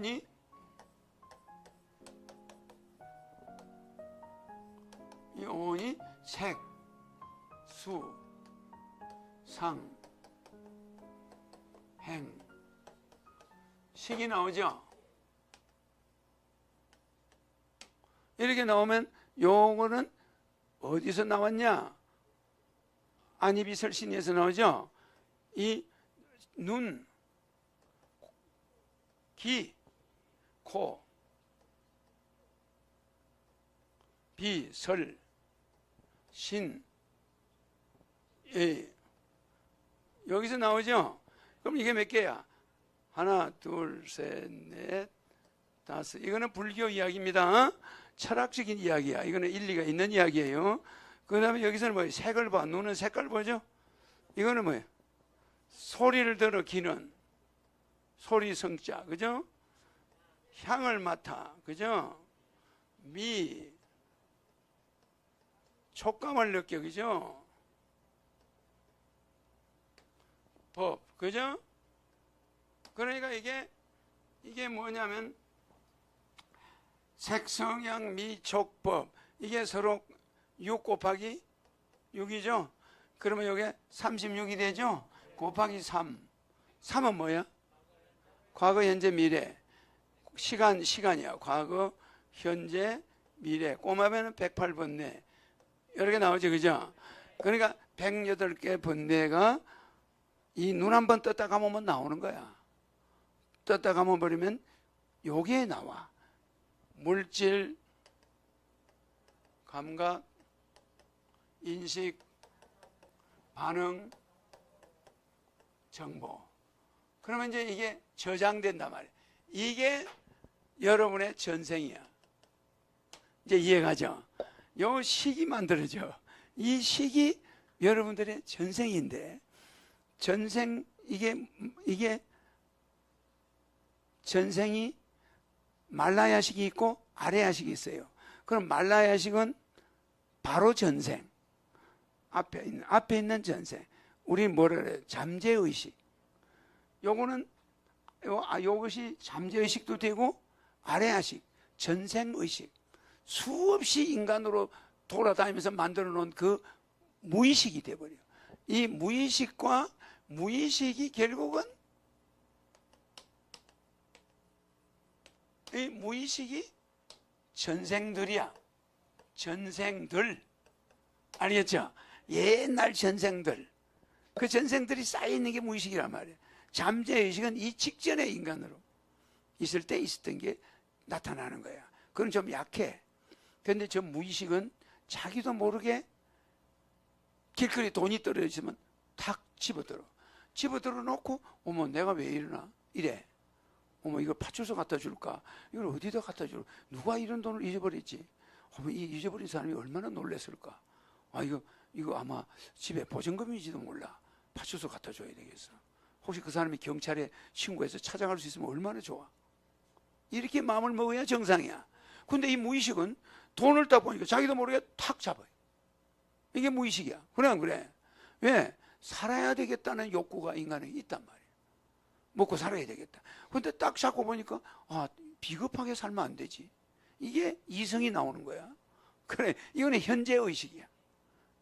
오니 이 오니 색, 수, 상, 행, 식이 나오죠. 이렇게 나오면 요거는 어디서 나왔냐? 안이비설신에서 나오죠. 이 눈, 기, 코, 비, 설, 신, 예. 여기서 나오죠? 그럼 이게 몇 개야? 하나, 둘, 셋, 넷, 다섯. 이거는 불교 이야기입니다. 어? 철학적인 이야기야. 이거는 일리가 있는 이야기예요. 그 다음에 여기서는 뭐예요? 색을 봐. 눈은 색깔 보죠? 이거는 뭐예요? 소리를 들어 귀는 소리 성자. 그죠? 향을 맡아. 그죠? 미 촉감을 느껴. 그죠? 법. 그죠? 그러니까 이게 이게 뭐냐면 색성향 미촉법 이게 서로 6 곱하기 6이죠. 그러면 이게 36이 되죠. 곱하기 3. 3은 뭐야? 과거, 현재, 미래. 시간, 시간이야. 과거, 현재, 미래. 꼬마면은 108번뇌. 여러 개 나오죠. 그죠? 그러니까 108개 번뇌가 이 눈 한 번 떴다 감으면 나오는 거야. 떴다 감아 버리면 요게 나와. 물질, 감각, 인식, 반응, 정보. 그러면 이제 이게 저장된단 말이에요. 이게 여러분의 전생이야. 이제 이해가죠? 요 식이 만들어져. 이 식이 여러분들의 전생인데, 전생, 이게, 이게 전생이 말라야식이 있고 아래야식이 있어요. 그럼 말라야식은 바로 전생. 앞에 있는, 앞에 있는 전생. 우리 뭐라 그래요? 잠재의식. 요거는, 요, 아, 잠재의식도 되고, 아래야식, 전생의식. 수없이 인간으로 돌아다니면서 만들어 놓은 그 무의식이 돼버려요. 이 무의식과 무의식이 결국은 이 무의식이 전생들이야. 전생들. 알겠죠? 옛날 전생들. 그 전생들이 쌓여있는 게 무의식이란 말이에요. 잠재 의식은 이 직전의 인간으로 있을 때 있었던 게 나타나는 거야. 그건 좀 약해. 근데 저 무의식은 자기도 모르게 길거리 돈이 떨어지면 탁 집어들어. 집어들어 놓고, 어머, 내가 왜 이러나? 이래. 어머, 이거 파출소 갖다 줄까? 이걸 어디다 갖다 줄? 누가 이런 돈을 잊어버렸지? 어머, 이 잊어버린 사람이 얼마나 놀랐을까? 아, 이거, 이거 아마 집에 보증금인지도 몰라. 파출소 갖다 줘야 되겠어. 혹시 그 사람이 경찰에 신고해서 찾아갈 수 있으면 얼마나 좋아. 이렇게 마음을 먹어야 정상이야. 근데 이 무의식은 돈을 딱 보니까 자기도 모르게 탁 잡아요. 이게 무의식이야. 안 그래? 왜? 살아야 되겠다는 욕구가 인간에 있단 말이야. 먹고 살아야 되겠다. 근데 딱 잡고 보니까, 아, 비겁하게 살면 안 되지. 이게 이성이 나오는 거야. 그래, 이거는 현재 의식이야.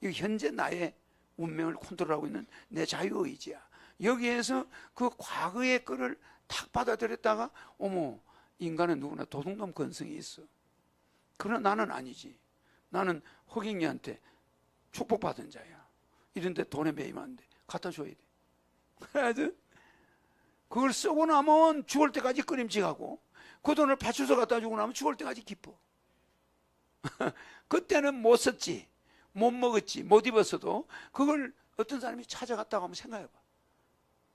이 현재 나의 운명을 컨트롤하고 있는 내 자유의지야. 여기에서 그 과거의 거를 탁 받아들였다가, 어머, 인간은 누구나 도둑놈 건성이 있어. 그러나 나는 아니지. 나는 허경이한테 축복받은 자야. 이런데 돈에 매이면 안 돼. 갖다 줘야 돼. 그래야지. 그걸 쓰고 나면 죽을 때까지 끄림직하고 그 돈을 파출소 갖다 주고 나면 죽을 때까지 기뻐. 그때는 못 썼지. 못 먹었지. 못 입었어도 그걸 어떤 사람이 찾아갔다고 한번 생각해봐.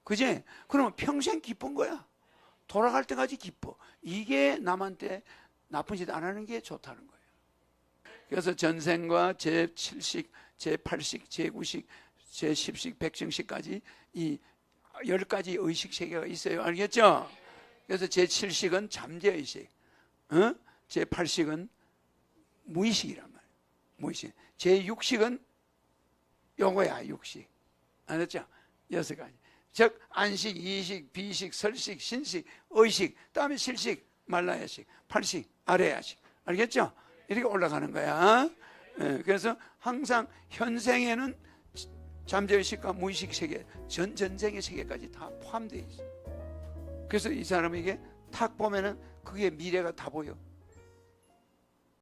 그지? 그러면 평생 기쁜 거야. 돌아갈 때까지 기뻐. 이게 남한테 나쁜 짓 안 하는 게 좋다는 거예요. 그래서 전생과 제7식, 제8식, 제9식, 제10식, 백정식까지 이열 가지 의식 세계가 있어요. 알겠죠? 그래서 제7식은 잠재의식, 어? 제8식은 무의식이란 말이에요. 무의식. 제6식은 요거야, 육식. 알았죠? 여섯 가지. 즉 안식, 이식, 비식, 설식, 신식, 의식, 다음에 실식, 말라야식, 팔식, 아래야식. 알겠죠? 이렇게 올라가는 거야. 예, 그래서 항상 현생에는 잠재의식과 무의식 세계, 전 전생의 세계까지 다 포함되어 있어. 그래서 이 사람에게 탁 보면은 그게 미래가 다 보여.